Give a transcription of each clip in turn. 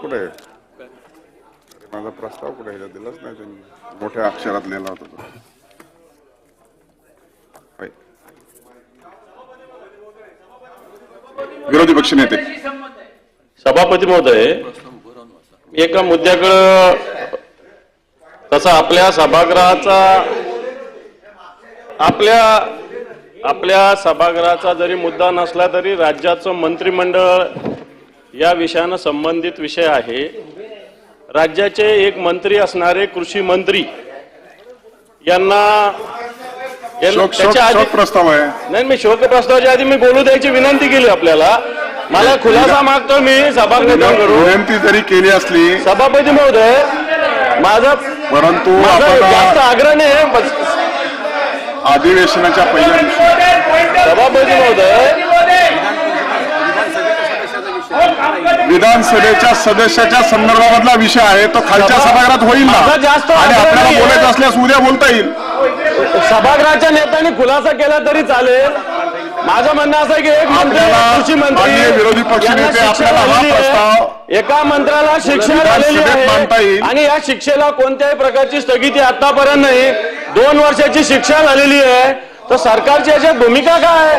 कुठे? आहे माझा प्रस्ताव कुठे ह्याच्यात दिलाच नाही त्यांनी. मोठ्या अक्षरात लिहिला होता तो. विरोधी पक्ष नेते. सभापती महोदय एका मुद्द्याकडं तसा आपल्या सभागृहाचा आपल्या आपल्या सभागृहाचा जरी मुद्दा नसला तरी राज्याचं मंत्रिमंडळ या विषयानं संबंधित विषय आहे. राज्याचे एक मंत्री असणारे कृषी मंत्री यांना प्रस्ताव आहे. नाही मी शोक प्रस्तावाच्या आधी मी बोलू द्यायची विनंती केली आपल्याला. मला खुलासा मागतो मी सभागृहाकडून विनंती जरी केली असली सभापती महोदय माझा परंतु जास्त आग्रह नाही अधिवेशनाच्या पहिल्या दिवशी विधानसभेच्या सदस्याच्या संदर्भामधला विषय आहे तो खालच्या सभा- सभागृहात होईल ना आणि आपल्याला. बोलायचं असल्यास उद्या बोलता येईल सभागृहाच्या नेत्यांनी खुलासा केला तरी चालेल माझं म्हणणं असं आहे की एक मंत्री मंत्री विरोधी पक्षनेते आपल्याला हा. प्रस्ताव एका मंत्र्याला शिक्षा झालेली आहे. आणि या शिक्षेला कोणत्याही प्रकारची स्थगिती आतापर्यंत नाही दोन वर्षाची शिक्षा झालेली आहे. तर सरकारची याच्यात भूमिका काय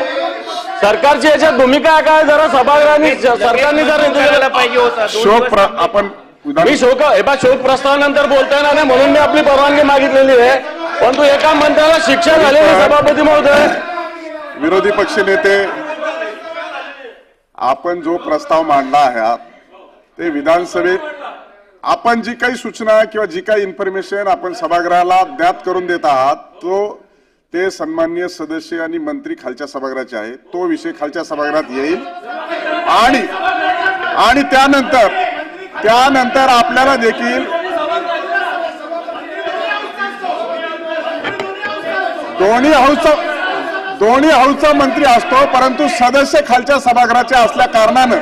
सरकारची याच्यात भूमिका काय? जरा सभागृहाने सरकारने जर पाहिजे शोक आपण मी शोक हे बा शोक प्रस्तावानंतर बोलता येणार नाही म्हणून मी आपली परवानगी मागितलेली आहे. परंतु एका मंत्र्याला शिक्षा झालेली आहे, सभापती महोदय विरोधी पक्ष नेते आपण जो प्रस्ताव मांडला आहे ते विधानसभेत आपण जी काही सूचना किंवा जी काही इन्फॉर्मेशन आपण सभागृहाला ज्ञात करून देत आहात तो ते सन्माननीय सदस्य आणि मंत्री खालच्या सभागृहाचे आहे तो विषय खालच्या सभागृहात येईल. आणि आणि त्यानंतर त्यानंतर आपल्याला देखील दोन्ही हाऊसचा दोन्ही हाऊसचा मंत्री असतो परंतु सदस्य खालच्या सभागृहाचे असल्या कारणानं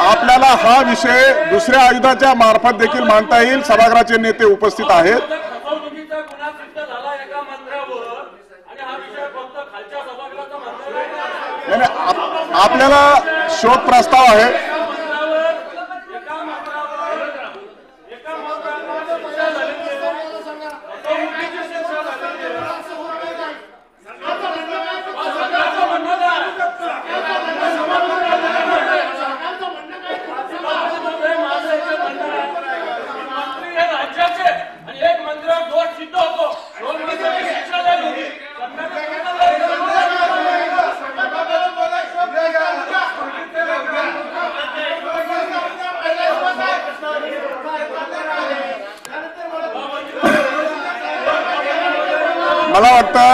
आपल्याला हा विषय दुसऱ्या आयुधाच्या मार्फत देखील मांडता येईल. सभागृहाचे नेते उपस्थित आहेत. फसवणुकीचा गुन्हा सिद्ध झाला एका मंत्र्यावर आणि हा विषय फक्त खालच्या सभागृहाचा मंत्र्यावर नाही, नाही, आप- आपल्याला शोक प्रस्ताव आहे राज्याचे आणि एक मंत्र्यावर दोष सिद्ध होतो दोन वर्षाची शिक्षा झाली होती मला वाटतं